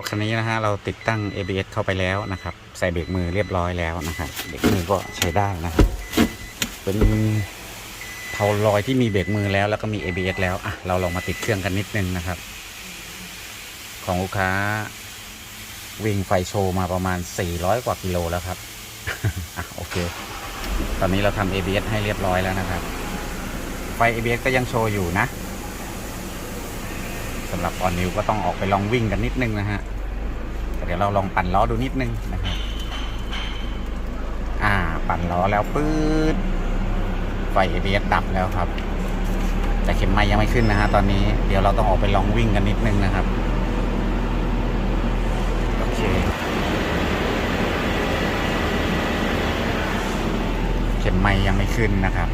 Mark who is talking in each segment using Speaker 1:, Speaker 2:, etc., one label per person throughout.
Speaker 1: รถคันนี้นะฮะเราติดตั้ง ABS เข้าไปแล้วนะครับ ใส่เบรกมือเรียบร้อยแล้วนะครับเบรกมือก็ใช้ได้นะครับเป็นเผาลอยที่มีเบรกมือแล้วแล้วก็มี ABS แล้วอะเราลองมาติดเครื่องกันนิดนึงนะครับ ของลูกค้า วิ่งไฟโชว์มาประมาณ 400 กว่ากิโลแล้วครับอะโอเค ตอนนี้เราทำ ABS ให้เรียบร้อยแล้วนะครับ ไฟ ABS ก็ยังโชว์อยู่นะ สำหรับออนนิวก็ต้องออกไปลองวิ่งกันนิดนึงนะฮะเดี๋ยวเราลองปั่นล้อดูนิดนึงนะครับอ่า ปั่นล้อแล้วปื๊ดไฟ ABS ดับแล้วครับ แต่เข็มไม้ยังไม่ขึ้นนะฮะตอนนี้เดี๋ยวเราต้องออกไปลองวิ่งกันนิดนึงนะครับโอเคเข็มไม้ยังไม่ขึ้นนะครับ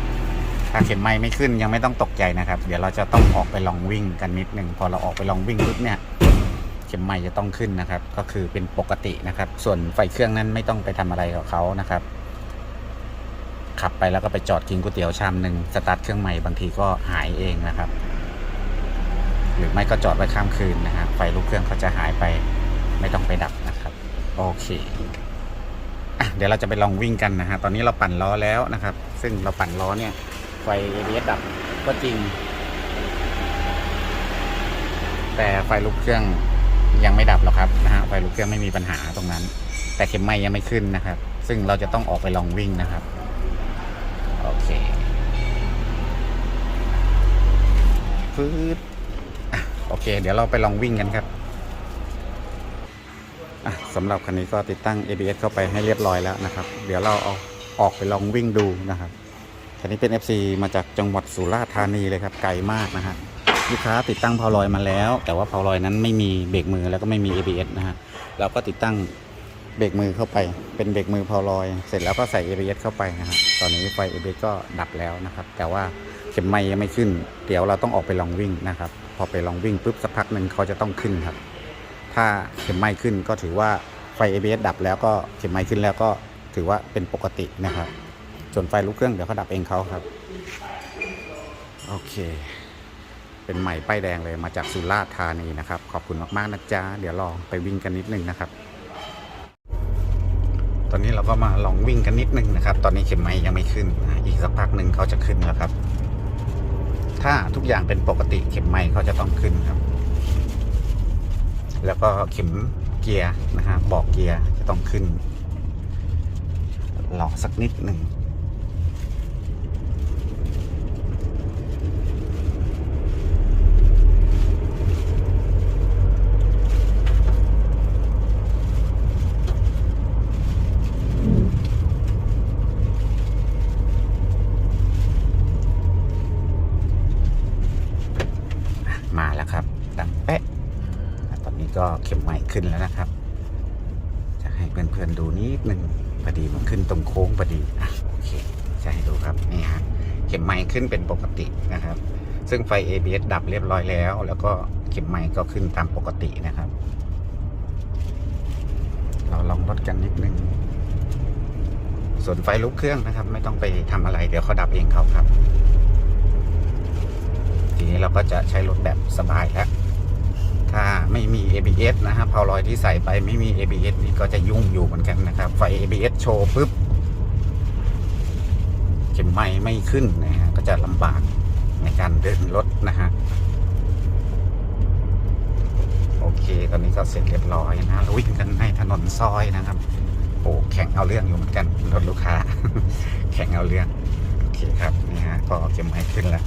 Speaker 1: ถ้าเข็มไม้ไม่ขึ้นยังไม่ต้องตกใจนะครับ เดี๋ยวเราจะต้องออกไปลองวิ่งกันนิดหนึ่งพอเราออกไปลองวิ่งปุ๊บเนี่ยเข็มไม้จะต้องขึ้นนะครับ ก็คือเป็นปกตินะครับ ส่วนไฟเครื่องนั้นไม่ต้องไปทำอะไรกับเขานะครับ ขับไปแล้วก็ไปจอดกินก๋วยเตี๋ยวชามหนึ่งสตาร์ทเครื่องใหม่บางทีก็หายเองนะครับ หรือไม่ก็จอดไว้ข้ามคืนนะฮะไฟลูกเครื่องเขาจะหายไป ไม่ต้องไปดับนะครับ โอเคอเดี๋ยวเราจะไปลองวิ่งกันนะฮะ ตอนนี้เราปั่นล้อแล้วนะครับ ซึ่งเราปั่นล้อเนี่ย ไฟ ABS ดับก็จริง แต่ไฟลุกเครื่องยังไม่ดับหรอกครับนะฮะไฟลุกเครื่องไม่มีปัญหาตรงนั้น แต่เข็มไม้ยังไม่ขึ้นนะครับ ซึ่งเราจะต้องออกไปลองวิ่งนะครับ โอเคฟืดโอเค เดี๋ยวเราไปลองวิ่งกันครับสำหรับคันนี้ก็ติดตั้ง ABS เข้าไปให้เรียบร้อยแล้วนะครับ เดี๋ยวเราเอาออกไปลองวิ่งดูนะครับ คันนี้เป็น FC มาจากจังหวัดสุราษฎร์ธานีเลยครับไกลมากนะฮะลูกค้าติดตั้งเพาลอยมาแล้ว แต่ว่าเพาลอยนั้นไม่มีเบรกมือแล้วก็ไม่มี ABS นะฮะเราก็ติดตั้งเบรกมือเข้าไป เป็นเบรกมือเพาลอย เสร็จแล้วก็ใส่ ABS เข้าไปนะฮะตอนนี้ไฟ ABS ก็ดับแล้วนะครับ แต่ว่าเข็มไม้ยังไม่ขึ้น เดี๋ยวเราต้องออกไปลองวิ่งนะครับ พอไปลองวิ่งปุ๊บสักพักหนึ่งเขาจะต้องขึ้นครับ ถ้าเข็มไม้ขึ้นก็ถือว่าไฟ ABS ดับแล้วก็เข็มไม้ขึ้นแล้วก็ถือว่าเป็นปกตินะครับ ส่วนไฟลุกเครื่องเดี๋ยวเขาดับเองเขาครับ โอเค เป็นใหม่ป้ายแดงเลยมาจากสุราษฎร์ธานีนะครับ ขอบคุณมากๆนะจ๊ะ เดี๋ยวลองไปวิ่งกันนิดนึงนะครับ ตอนนี้เราก็มาลองวิ่งกันนิดนึงนะครับ ตอนนี้เข็มไม้ยังไม่ขึ้น อีกสักพักหนึ่งเขาจะขึ้นแล้วครับ ถ้าทุกอย่างเป็นปกติเข็มไม้เขาจะต้องขึ้นครับ แล้วก็เข็มเกียร์นะฮะบอกเกียร์จะต้องขึ้นหลอสักนิดหนึ่ง มาแล้วครับ ดังเป๊ะอะตอนนี้ ก็เข็มใหม่ขึ้นแล้วนะครับ จะให้เพื่อนๆดูนิดนึงพอดีมันขึ้นตรงโค้งพอดีอะโอเค จะให้ดูครับนี่ฮะเข็มใหม่ขึ้นเป็นปกตินะครับ ซึ่งไฟ ABS ดับเรียบร้อยแล้ว แล้วก็เข็มใหม่ก็ขึ้นตามปกตินะครับ เราลองลดกันนิดนึงส่วนไฟลุกเครื่องนะครับ ไม่ต้องไปทำอะไร เดี๋ยวเขาดับเองเขาครับ ทีนี้เราก็จะใช้รถแบบสบายแล้ว ถ้าไม่มี ABS นะฮะพาวลอยที่ใส่ไปไม่มี ABS นี่ก็จะยุ่งอยู่เหมือนกันนะครับ ไฟ ABS โชว์ปุ๊บเข็มไม้ไม่ขึ้นนะฮะก็จะลำบากในการเดินรถนะฮะโอเค ตอนนี้ก็เสร็จเรียบร้อยนะเราวิ่งกันในถนนซอยนะครับโอ้แข่งเอาเรื่องอยู่เหมือนกันรถลูกค้า แข่งเอาเรื่อง โอเคครับนี่ฮะก็เข็มไม้ขึ้นแล้ว